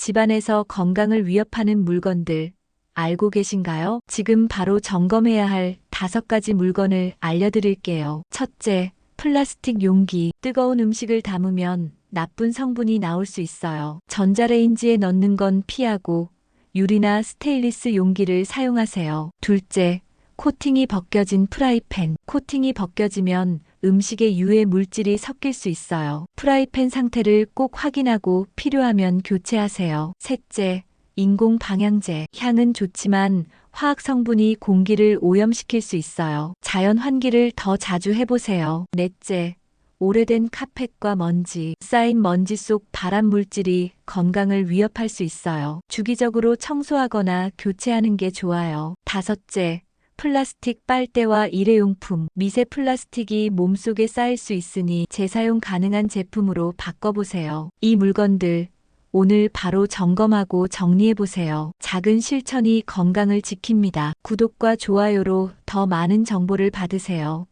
집안에서 건강을 위협하는 물건들 알고 계신가요? 지금 바로 점검해야 할 다섯 가지 물건을 알려드릴게요. 첫째, 플라스틱 용기. 뜨거운 음식을 담으면 나쁜 성분이 나올 수 있어요. 전자레인지에 넣는 건 피하고 유리나 스테인리스 용기를 사용하세요. 둘째, 코팅이 벗겨진 프라이팬. 코팅이 벗겨지면 음식에 유해 물질이 섞일 수 있어요. 프라이팬 상태를 꼭 확인하고 필요하면 교체하세요. 셋째, 인공 방향제. 향은 좋지만 화학 성분이 공기를 오염시킬 수 있어요. 자연 환기를 더 자주 해보세요. 넷째, 오래된 카펫과 먼지, 쌓인 먼지 속 발암 물질이 건강을 위협할 수 있어요. 주기적으로 청소하거나 교체하는 게 좋아요. 다섯째, 플라스틱 빨대와 일회용품, 미세 플라스틱이 몸속에 쌓일 수 있으니 재사용 가능한 제품으로 바꿔보세요. 이 물건들 오늘 바로 점검하고 정리해보세요. 작은 실천이 건강을 지킵니다. 구독과 좋아요로 더 많은 정보를 받으세요.